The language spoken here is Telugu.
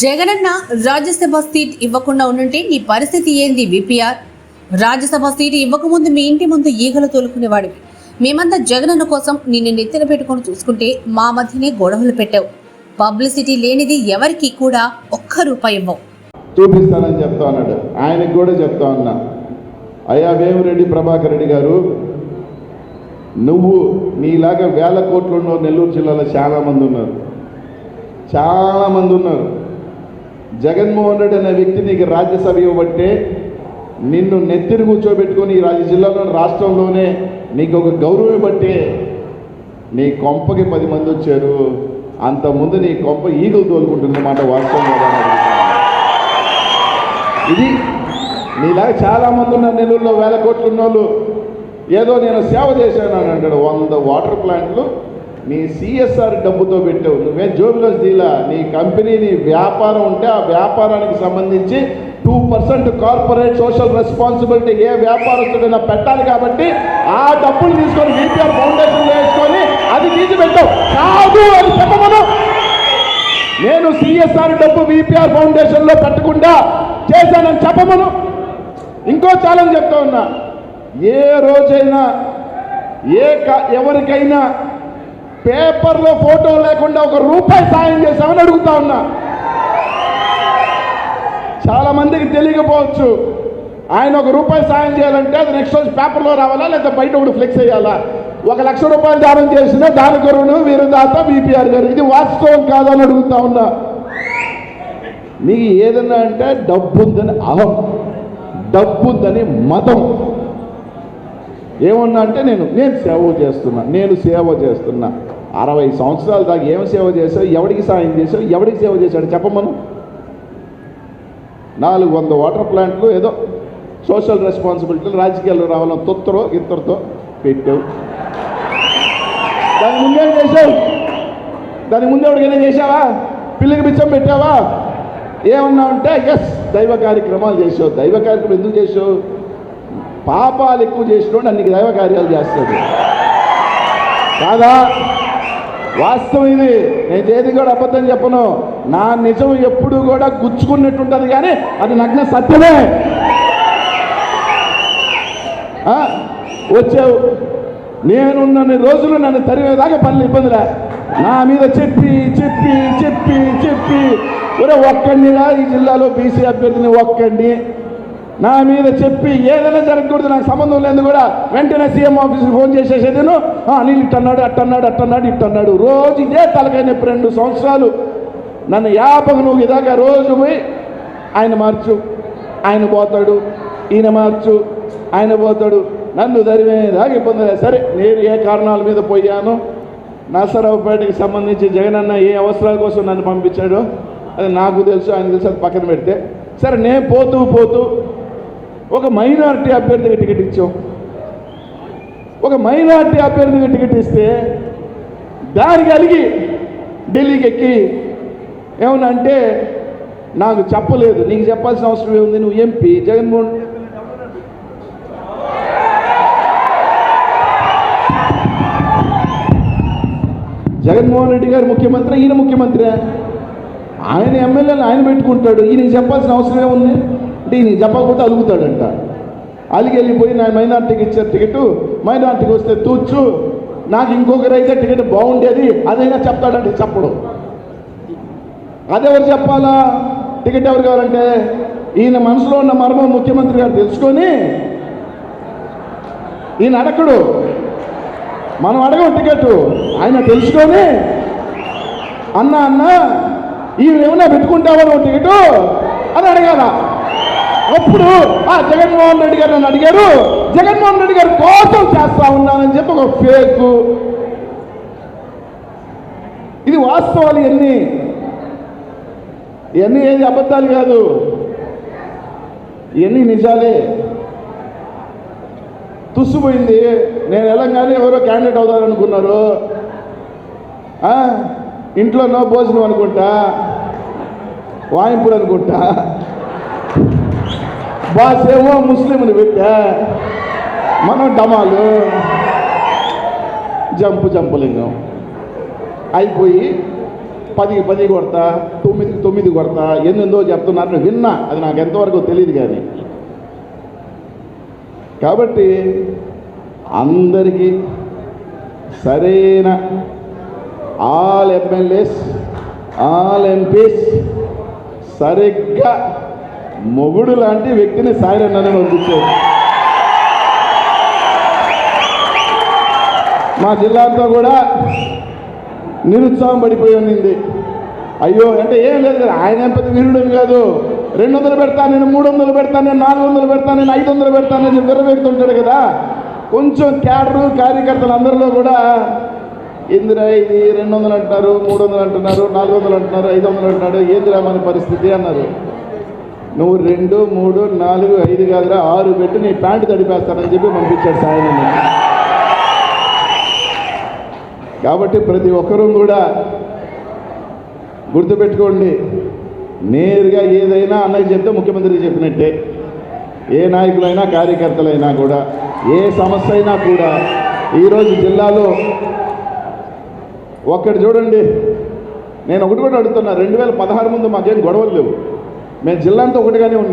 జగనన్న రాజ్యసభ సీట్ ఇవ్వకుండా ఉండుంటే నీ పరిస్థితి ఏంది విపిఆర్? రాజ్యసభ సీట్ ఇవ్వకముందు మీ ఇంటి ముందు ఈగలు తోలుకునేవాడివి. మేమంతా జగనన్న కోసం నిన్ను నెత్తిన పెట్టుకొని చూసుకుంటే మా మధ్యనే గొడవలు పెట్టావు. పబ్లిసిటీ లేనిది ఎవరికి కూడా ఒక్క రూపాయి ఇవ్వవు. చూపిస్తానని చెప్తా ఉన్నాడు. ఆయనకి కూడా చెప్తా ఉన్నా. అయ్యా వేమిరెడ్డి ప్రభాకర్ రెడ్డి గారు నువ్వు నీలాగా వేల కోట్లు ఉన్న నెల్లూరు జిల్లాలో చాలా మంది ఉన్నారు. చాలా మంది ఉన్నారు. జగన్మోహన్ రెడ్డి అనే వ్యక్తి నీకు రాజ్యసభ ఇవ్వబట్టే నిన్ను నెత్తిని కూర్చోబెట్టుకొని ఈ రాజ్య జిల్లాలో రాష్ట్రంలోనే నీకు ఒక గౌరవం బట్టే నీ కొంపకి పది మంది వచ్చారు. అంతకుముందు నీ కొంప ఈగలు తోలుకుంటుందన్నమాట వాస్తవం ఇది నీలాగా చాలా మంది ఉన్నారు నెల్లూరులో వేల కోట్లు ఉన్నోళ్ళు ఏదో నేను సేవ చేశాను అని అంటాడు. వంద వాటర్ ప్లాంట్లు నీ సిఎస్ఆర్ డబ్బుతో పెట్టావు. నువ్వే జోబిలో దీలా నీ కంపెనీ నీ వ్యాపారం ఉంటే ఆ వ్యాపారానికి సంబంధించి two percent corporate social responsibility ఏ వ్యాపారస్తుడైనా పెట్టాలి కాబట్టి ఆ డబ్బులు తీసుకొని విపిఆర్ ఫౌండేషన్ వేసుకొని అది తీసి పెట్టావు. కాదు అని చెప్పమను. నేను సిఎస్ఆర్ డబ్బు విపిఆర్ ఫౌండేషన్లో పెట్టకుండా చేశానని చెప్పమను. ఇంకో ఛాలెంజ్ చెప్తా ఉన్నా. ఏ రోజైనా ఏ క- ఎవరికైనా పేపర్లో ఫోటో లేకుండా ఒక రూపాయి సాయం చేశామని అడుగుతా ఉన్నా. చాలా మందికి తెలియకపోవచ్చు. ఆయన ఒక రూపాయి సాయం చేయాలంటే అది నెక్స్ట్ రోజు పేపర్లో రావాలా లేదా బయట ఒకటి ఫ్లెక్స్ చేయాలా? ఒక లక్ష రూపాయలు దానం చేసిన దాని గురువును వీరుదాత బీపీఆర్ గారు. ఇది వాస్తవం కాదని అడుగుతా ఉన్నా. మీకు ఏదన్నా అంటే డబ్బు ఉందని అహం డబ్బు ఉందని మతం. ఏమన్నా అంటే నేను నేను సేవ చేస్తున్నా నేను సేవ చేస్తున్నా. అరవై సంవత్సరాల దాకా ఏం సేవ చేసావు ఎవడికి సాయం చేసావు ఎవడికి సేవ చేశాడు? చెప్పమను నాలుగు వంద వాటర్ ప్లాంట్లు ఏదో సోషల్ రెస్పాన్సిబిలిటీలు రాజకీయాల్లో రావాలని తొత్తరో ఇద్దరితో పెట్టావు. దాని ముందేం చేసావు దాని ముందే ఎవరికైనా చేసావా పిల్లకి బిచ్చం పెట్టావా? ఏమన్నా ఉంటే ఎస్ దైవ కార్యక్రమాలు చేసావు దైవ కార్యక్రమం ఎందుకు చేసావు పాపాలు ఎక్కువ చేసినోడు అన్ని దైవ కార్యాలు చేస్తాడు. కాదా? వాస్తవం ఇది. నేను ఏది కూడా అబద్ధం చెప్పను. నా నిజం ఎప్పుడు కూడా గుచ్చుకున్నట్టుంటది కానీ అది నగ్న సత్యమే. వచ్చావు. నేనున్నన్ని రోజులు నన్ను తరిమేదాకా పనులు ఇబ్బందిలే. నా మీద చెప్పి చెప్పి చెప్పి చెప్పి. ఒరే ఒక్కండిరా ఈ జిల్లాలో బీసీ అభ్యర్థిని ఒక్కండి. నా మీద చెప్పి ఏదైనా జరగకూడదు నాకు సంబంధం లేదు కూడా వెంటనే సీఎం ఆఫీస్కి ఫోన్ చేసేసేదేను. అనిల్ ఇట్టన్నాడు అట్టన్నాడు అట్టన్నాడు ఇట్టన్నాడు. రోజు ఇదే తలకాయ నొప్పి రెండు సంవత్సరాలు. నన్ను యాపక నువ్వు ఇదాకా రోజు పోయి ఆయన మార్చు ఆయన పోతాడు ఈయన మార్చు ఆయన పోతాడు. నన్ను దరివేదాకా ఇబ్బంది లేదు. సరే నేను ఏ కారణాల మీద పోయాను నరసరావుపేటకి సంబంధించి జగనన్న ఏ అవసరాల కోసం నన్ను పంపించాడో అది నాకు తెలుసు ఆయన తెలుసు అది పక్కన పెడితే. సరే నేను పోతూ పోతూ ఒక మైనారిటీ అభ్యర్థికి టికెట్ ఇచ్చాం ఒక మైనారిటీ అభ్యర్థికి టికెట్ ఇస్తే దానికి అలిగి ఢిల్లీకి ఎక్కి ఏమన్నా అంటే నాకు చెప్పలేదు. నీకు చెప్పాల్సిన అవసరం ఏముంది? నువ్వు ఎంపీ. జగన్మోహన్ జగన్మోహన్ రెడ్డి గారు ముఖ్యమంత్రి ఈయన ముఖ్యమంత్రి. ఆయన ఎమ్మెల్యేలు ఆయన పెట్టుకుంటాడు. ఈయనకి చెప్పాల్సిన అవసరం ఏముంది? అంటే ఈయనకి చెప్పకపోతే అలుగుతాడంట. అలిగి వెళ్ళిపోయి నా మైనార్టీకి ఇచ్చే టికెట్ మైనార్టీకి వస్తే తూచు. నాకు ఇంకొకరు అయితే టికెట్ బాగుండేది అదైనా చెప్తాడంటే చెప్పడు. అదెవరు చెప్పాలా? టికెట్ ఎవరు కావాలంటే? ఈయన మనసులో ఉన్న మర్మం ముఖ్యమంత్రి గారు తెలుసుకొని ఈయన అడగడు. మనం అడగం టికెట్ ఆయన తెలుసుకొని అన్న అన్న ఈయన ఏమైనా పెట్టుకుంటావా నువ్వు టికెట్ అని అడగాల. అప్పుడు ఆ జగన్మోహన్ రెడ్డి గారు నన్ను అడిగారు జగన్మోహన్ రెడ్డి గారు కోసం చేస్తా ఉన్నానని చెప్పి ఒక ఫేక్. ఇది వాస్తవాలు ఎన్ని ఇవన్నీ ఏది అబద్ధాలు కాదు. ఇవన్నీ నిజాలే. తుస్సుపోయింది. నేను వెళ్ళంగానే ఎవరో క్యాండిడేట్ అవుతారనుకున్నారు ఇంట్లోనో ఇంట్లో నో భోజనం అనుకుంటా. వాయింపులు అనుకుంటా. బాస్ ఏమో ముస్లింలు పెట్టా. మనం డమాలు. జంపు జంపులింగం అయిపోయి పదికి పది కొడతా తొమ్మిదికి తొమ్మిది కొడతా ఎన్నెందో చెప్తున్నారని విన్నా. అది నాకు ఎంతవరకు తెలియదు కానీ. కాబట్టి అందరికీ సరైన ఆల్ ఎమ్మెల్యేస్ ఆల్ ఎంపీస్ సరిగ్గా మొగుడు లాంటి వ్యక్తిని సాయిరన్నని పంపించారు మా జిల్లా అంతా కూడా నిరుత్సాహం పడిపోయి ఉన్నింది అయ్యో అంటే ఏం లేదు కదా ఆయన ఏం పెద్ద వీరుడని కాదు. రెండు వందలు పెడతాను నేను మూడు వందలు పెడతాను నేను నాలుగు వందలు పెడతాను నేను ఐదు వందలు పెడతాను నేను విర్రవేగుతుంటాడు కదా. కొంచెం క్యాడరు కార్యకర్తలు అందరిలో కూడా ఇందిరా ఇది? రెండు వందలు అంటున్నారు మూడు వందలు అంటున్నారు నాలుగు వందలు అంటున్నారు ఐదు వందలు అంటున్నాడు ఏందిరా మన పరిస్థితి? అన్నారు. నువ్వు రెండు మూడు నాలుగు ఐదు కాదురా ఆరు పెట్టి నీ ప్యాంటు తడిపేస్తానని చెప్పి పంపించాడు సాయం కాబట్టి ప్రతి ఒక్కరూ కూడా గుర్తుపెట్టుకోండి నేరుగా ఏదైనా అన్నకి చెప్తే ముఖ్యమంత్రికి చెప్పినట్టే. ఏ నాయకులైనా కార్యకర్తలైనా కూడా ఏ సమస్య అయినా కూడా ఈరోజు జిల్లాలో ఒక్కటి చూడండి నేను ఒకటి కూడా అడుగుతున్నా రెండు వేల పదహారు ముందు మాకేం గొడవలు లేవు. మేము జిల్లా అంతా ఒకటిగానే ఉన్నాం.